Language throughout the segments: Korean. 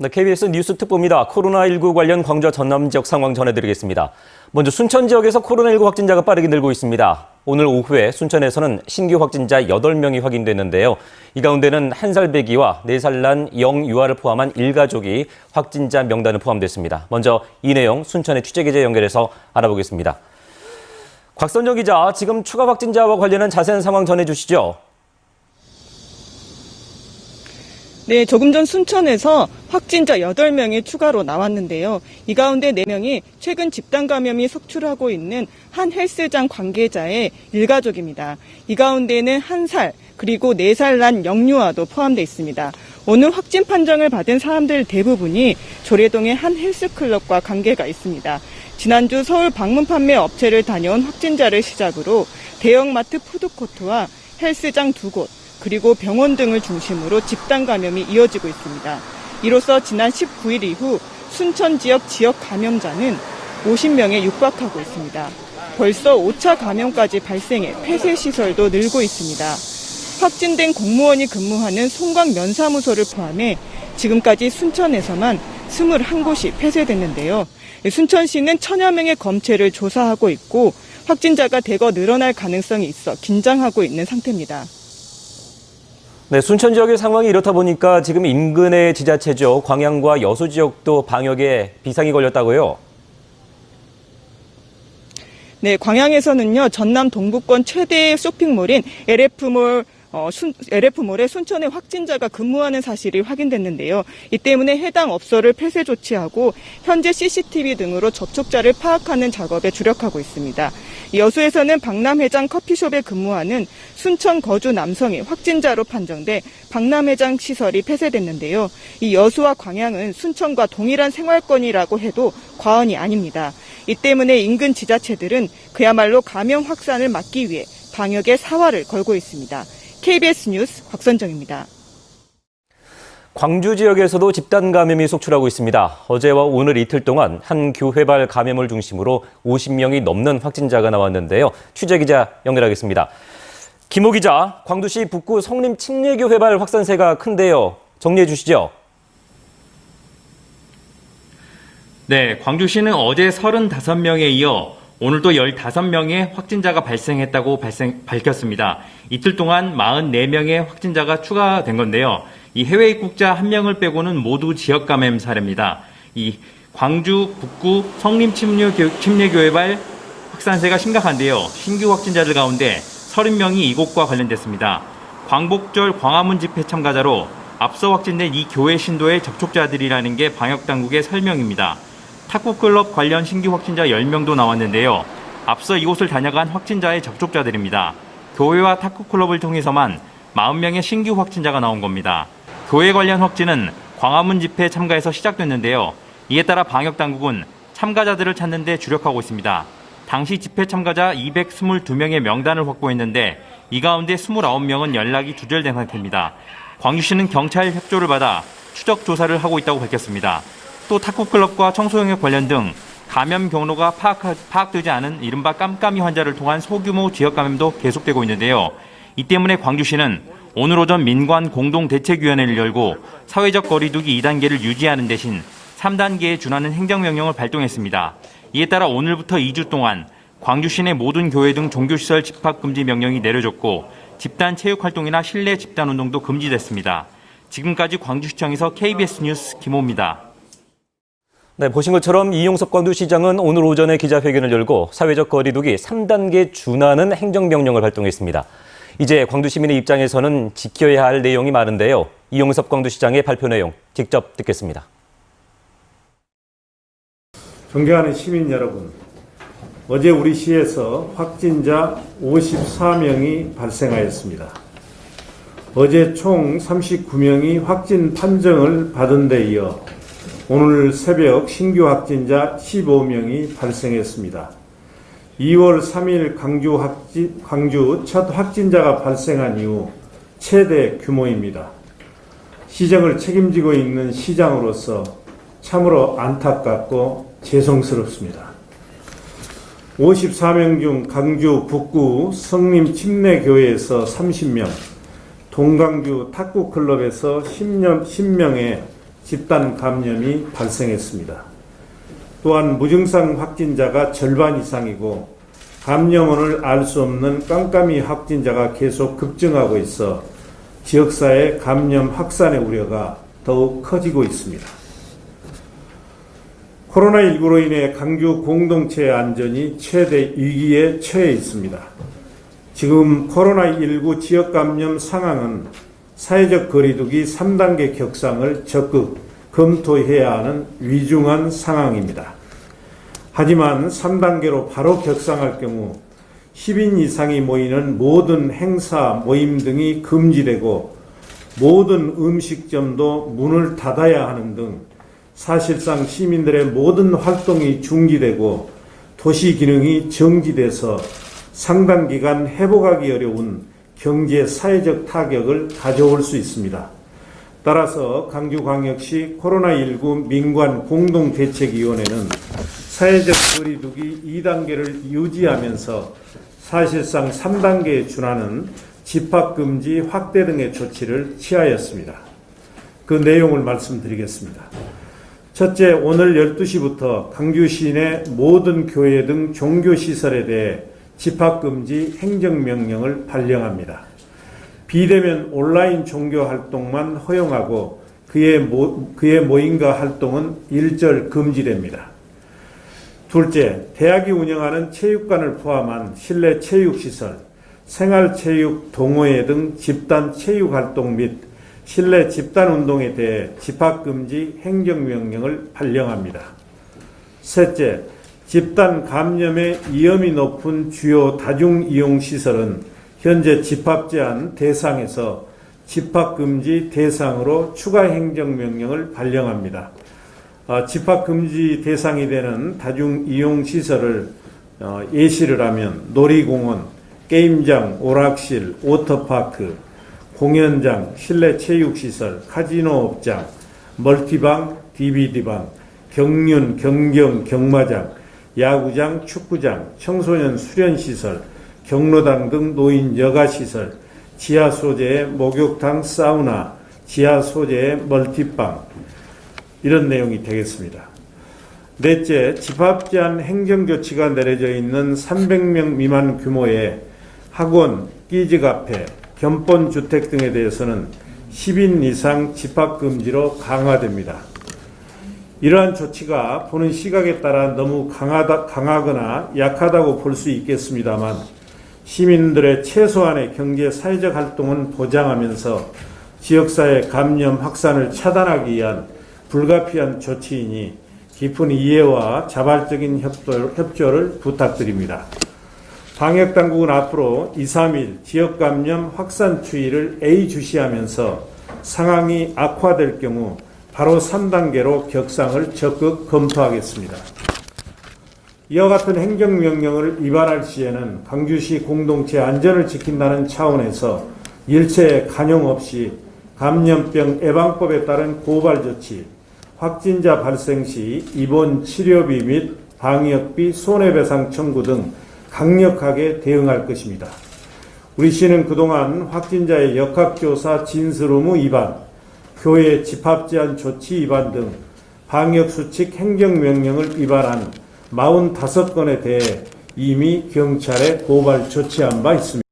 네, KBS 뉴스 특보입니다. 코로나19 관련 광주와 전남 지역 상황 전해드리겠습니다. 먼저 순천 지역에서 코로나19 확진자가 빠르게 늘고 있습니다. 오늘 오후에 순천에서는 신규 확진자 8명이 확인됐는데요. 이 가운데는 한 살 배기와 네 살 난 영유아를 포함한 일가족이 확진자 명단에 포함됐습니다. 먼저 이 내용 순천의 취재기자 연결해서 알아보겠습니다. 곽선정 기자, 지금 추가 확진자와 관련한 자세한 상황 전해주시죠. 네, 조금 전 순천에서 확진자 8명이 추가로 나왔는데요. 이 가운데 4명이 최근 집단 감염이 속출하고 있는 한 헬스장 관계자의 일가족입니다. 이 가운데는 1살, 그리고 4살 난 영유아도 포함되어 있습니다. 오늘 확진 판정을 받은 사람들 대부분이 조례동의 한 헬스클럽과 관계가 있습니다. 지난주 서울 방문 판매 업체를 다녀온 확진자를 시작으로 대형마트 푸드코트와 헬스장 두 곳, 그리고 병원 등을 중심으로 집단 감염이 이어지고 있습니다. 이로써 지난 19일 이후 순천 지역 지역 감염자는 50명에 육박하고 있습니다. 벌써 5차 감염까지 발생해 폐쇄 시설도 늘고 있습니다. 확진된 공무원이 근무하는 송광 면사무소를 포함해 지금까지 순천에서만 21곳이 폐쇄됐는데요. 순천시는 천여 명의 검체를 조사하고 있고 확진자가 대거 늘어날 가능성이 있어 긴장하고 있는 상태입니다. 네, 순천 지역의 상황이 이렇다 보니까 지금 인근의 지자체죠. 광양과 여수 지역도 방역에 비상이 걸렸다고요. 네, 광양에서는요, 전남 동부권 최대의 쇼핑몰인 LF몰 어, 순, LF몰에 순천에 확진자가 근무하는 사실이 확인됐는데요. 이 때문에 해당 업소를 폐쇄 조치하고 현재 CCTV 등으로 접촉자를 파악하는 작업에 주력하고 있습니다. 여수에서는 박람회장 커피숍에 근무하는 순천 거주 남성이 확진자로 판정돼 박람회장 시설이 폐쇄됐는데요. 이 여수와 광양은 순천과 동일한 생활권이라고 해도 과언이 아닙니다. 이 때문에 인근 지자체들은 그야말로 감염 확산을 막기 위해 방역에 사활을 걸고 있습니다. KBS 뉴스 곽선정입니다. 광주 지역에서도 집단 감염이 속출하고 있습니다. 어제와 오늘 이틀 동안 한 교회발 감염을 중심으로 50명이 넘는 확진자가 나왔는데요. 취재 기자 연결하겠습니다. 김호 기자, 광주시 북구 성림 침례교회발 확산세가 큰데요. 정리해 주시죠. 네, 광주시는 어제 35명에 이어 오늘도 15명의 확진자가 발생했다고 발생, 밝혔습니다. 이틀 동안 44명의 확진자가 추가된 건데요. 이 해외 입국자 1명을 빼고는 모두 지역 감염 사례입니다. 이 광주 북구 성림 침례교, 침례교회발 확산세가 심각한데요. 신규 확진자들 가운데 30명이 이곳과 관련됐습니다. 광복절 광화문 집회 참가자로 앞서 확진된 이 교회 신도의 접촉자들이라는 게 방역 당국의 설명입니다. 탁구클럽 관련 신규 확진자 10명도 나왔는데요. 앞서 이곳을 다녀간 확진자의 접촉자들입니다. 교회와 탁구클럽을 통해서만 40명의 신규 확진자가 나온 겁니다. 교회 관련 확진은 광화문 집회에 참가해서 시작됐는데요. 이에 따라 방역당국은 참가자들을 찾는 데 주력하고 있습니다. 당시 집회 참가자 222명의 명단을 확보했는데 이 가운데 29명은 연락이 두절된 상태입니다. 광주시는 경찰 협조를 받아 추적 조사를 하고 있다고 밝혔습니다. 또 탁구클럽과 청소영역 관련 등 감염 경로가 파악, 파악 되지 않은 이른바 깜깜이 환자를 통한 소규모 지역 감염도 계속되고 있는데요. 이 때문에 광주시는 오늘 오전 민관 공동대책위원회를 열고 사회적 거리두기 2단계를 유지하는 대신 3단계에 준하는 행정명령을 발동했습니다. 이에 따라 오늘부터 2주 동안 광주시 내 모든 교회 등 종교시설 집합금지 명령이 내려졌고 집단 체육활동이나 실내 집단운동도 금지됐습니다. 지금까지 광주시청에서 KBS 뉴스 김호입니다. 네, 보신 것처럼 이용섭 광주시장은 오늘 오전에 기자회견을 열고 사회적 거리두기 3단계 준하는 행정명령을 발동했습니다. 이제 광주 시민의 입장에서는 지켜야 할 내용이 많은데요. 이용섭 광주시장의 발표 내용 직접 듣겠습니다. 존경하는 시민 여러분, 어제 우리 시에서 확진자 54명이 발생하였습니다. 어제 총 39명이 확진 판정을 받은 데 이어 오늘 새벽 신규 확진자 15명이 발생했습니다. 2월 3일 광주, 확진, 광주 첫 확진자가 발생한 이후 최대 규모입니다. 시정을 책임지고 있는 시장으로서 참으로 안타깝고 죄송스럽습니다. 54명 중 강주 북구 성림 침례교회에서 30명, 동강주 탁구클럽에서 10명, 10명의 집단 감염이 발생했습니다. 또한 무증상 확진자가 절반 이상이고 감염원을 알 수 없는 깜깜이 확진자가 계속 급증하고 있어 지역사회 감염 확산의 우려가 더욱 커지고 있습니다. 코로나19로 인해 강주 공동체의 안전이 최대 위기에 처해 있습니다. 지금 코로나19 지역 감염 상황은 사회적 거리두기 3단계 격상을 적극 검토해야 하는 위중한 상황입니다. 하지만 3단계로 바로 격상할 경우 10인 이상이 모이는 모든 행사, 모임 등이 금지되고 모든 음식점도 문을 닫아야 하는 등 사실상 시민들의 모든 활동이 중지되고 도시 기능이 정지돼서 상당 기간 회복하기 어려운 경제 사회적 타격을 가져올 수 있습니다. 따라서 강주광역시 코로나19 민관 공동대책위원회는 사회적 거리두기 2단계를 유지하면서 사실상 3단계에 준하는 집합금지 확대 등의 조치를 취하였습니다. 그 내용을 말씀드리겠습니다. 첫째, 오늘 12시부터 강주 시내 모든 교회 등 종교시설에 대해 집합금지 행정명령을 발령합니다. 비대면 온라인 종교 활동만 허용하고 그의, 모, 그의 모임과 활동은 일절 금지됩니다. 둘째, 대학이 운영하는 체육관을 포함한 실내 체육시설, 생활체육, 동호회 등 집단 체육 활동 및 실내 집단 운동에 대해 집합금지 행정명령을 발령합니다. 셋째, 집단 감염의 위험이 높은 주요 다중 이용 시설은 현재 집합 제한 대상에서 집합금지 대상으로 추가 행정명령을 발령합니다. 어, 집합금지 대상이 되는 다중이용시설을 어, 예시를 하면 놀이공원, 게임장, 오락실, 워터파크, 공연장, 실내 체육시설, 카지노 업장, 멀티방, DVD방, 경륜, 경경, 경마장, 야구장, 축구장, 청소년 수련시설, 경로당 등 노인 여가시설, 지하 소재의 목욕탕, 사우나, 지하 소재의 멀티방, 이런 내용이 되겠습니다. 넷째, 집합 제한 행정 조치가 내려져 있는 300명 미만 규모의 학원, 끼즈 카페, 견본 주택 등에 대해서는 10인 이상 집합 금지로 강화됩니다. 이러한 조치가 보는 시각에 따라 너무 강하다, 강하거나 약하다고 볼 수 있겠습니다만 시민들의 최소한의 경제 사회적 활동은 보장하면서 지역사회 감염 확산을 차단하기 위한 불가피한 조치이니 깊은 이해와 자발적인 협조, 협조를 부탁드립니다. 방역당국은 앞으로 2, 3일 지역 감염 확산 추이를 A주시하면서 상황이 악화될 경우 바로 3단계로 격상을 적극 검토하겠습니다. 이와 같은 행정명령을 위반할 시에는 광주시 공동체 안전을 지킨다는 차원에서 일체 간용 없이 감염병 예방법에 따른 고발 조치, 확진자 발생 시 입원 치료비 및 방역비 손해배상 청구 등 강력하게 대응할 것입니다. 우리 시는 그동안 확진자의 역학조사 진술 의무 위반, 교회 집합 제한 조치 위반 등 방역수칙 행정명령을 위반한 45건에 대해 이미 경찰에 고발 조치한 바 있습니다.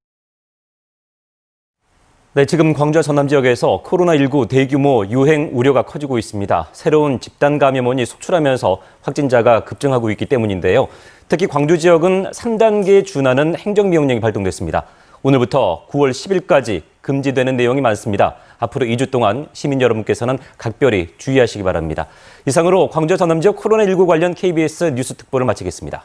네, 지금 광주 전남 지역에서 코로나19 대규모 유행 우려가 커지고 있습니다. 새로운 집단 감염원이 속출하면서 확진자가 급증하고 있기 때문인데요. 특히 광주 지역은 3단계에 준하는 행정명령이 발동됐습니다. 오늘부터 9월 10일까지 금지되는 내용이 많습니다. 앞으로 2주 동안 시민 여러분께서는 각별히 주의하시기 바랍니다. 이상으로 광주 전남 지역 코로나19 관련 KBS 뉴스 특보를 마치겠습니다.